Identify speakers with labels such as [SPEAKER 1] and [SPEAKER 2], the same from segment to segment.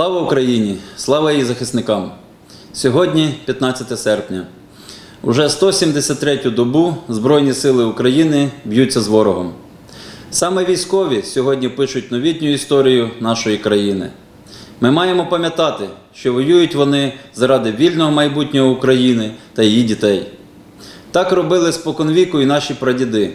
[SPEAKER 1] Слава Україні! Слава її захисникам! Сьогодні 15 серпня. Уже 173-ю добу Збройні сили України б'ються з ворогом. Саме військові сьогодні пишуть новітню історію нашої країни. Ми маємо пам'ятати, що воюють вони заради вільного майбутнього України та її дітей. Так робили споконвіку і наші прадіди.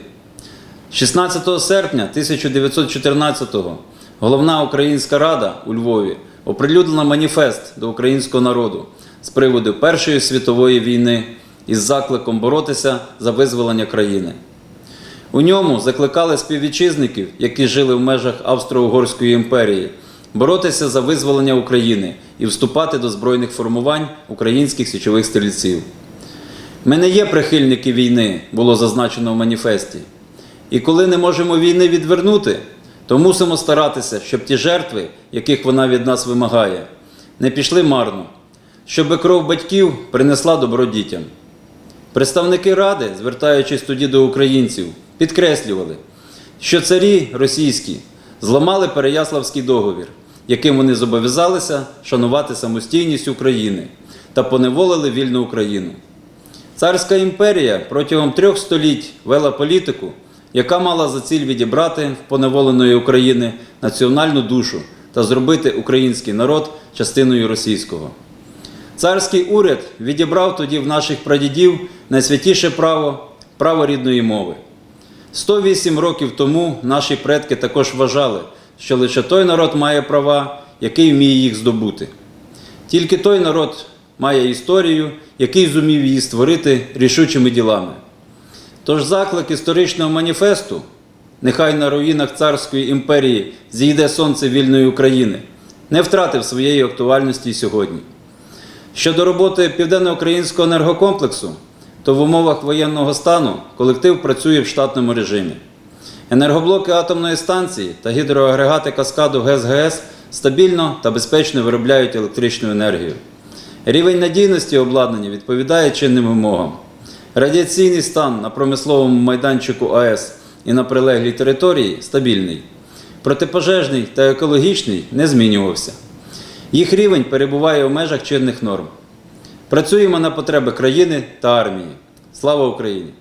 [SPEAKER 1] 16 серпня 1914-го головна українська рада у Львові оприлюднила маніфест до українського народу з приводу Першої світової війни із закликом боротися за визволення країни. У ньому закликали співвітчизників, які жили в межах Австро-Угорської імперії, боротися за визволення України і вступати до збройних формувань українських січових стрільців. Ми не є прихильники війни, було зазначено в маніфесті. І коли не можемо війни відвернути, то мусимо старатися, щоб ті жертви, яких вона від нас вимагає, не пішли марно, щоб кров батьків принесла добро дітям. Представники Ради, звертаючись тоді до українців, підкреслювали, що царі російські зламали Переяславський договір, яким вони зобов'язалися шанувати самостійність України та поневолили вільну Україну. Царська імперія протягом трьох століть вела політику, яка мала за ціль відібрати в поневоленої України національну душу та зробити український народ частиною російського. Царський уряд відібрав тоді в наших прадідів найсвятіше право право рідної мови. 108 років тому наші предки також вважали, що лише той народ має права, який вміє їх здобути. Тільки той народ має історію, який зумів її створити рішучими ділами. Тож заклик історичного маніфесту Нехай на руїнах царської імперії зійде сонце вільної України, не втратив своєї актуальності сьогодні. Щодо роботи Південно-Українського енергокомплексу, то в умовах воєнного стану колектив працює в штатному режимі. Енергоблоки атомної станції та гідроагрегати каскаду ГЕС-ГЕС стабільно та безпечно виробляють електричну енергію. Рівень надійності обладнання відповідає чинним вимогам. Радіаційний стан на промисловому майданчику АЕС і на прилеглій території стабільний. Протипожежний та екологічний не змінювався. Їх рівень перебуває у межах чинних норм. Працюємо на потреби країни та армії. Слава Україні!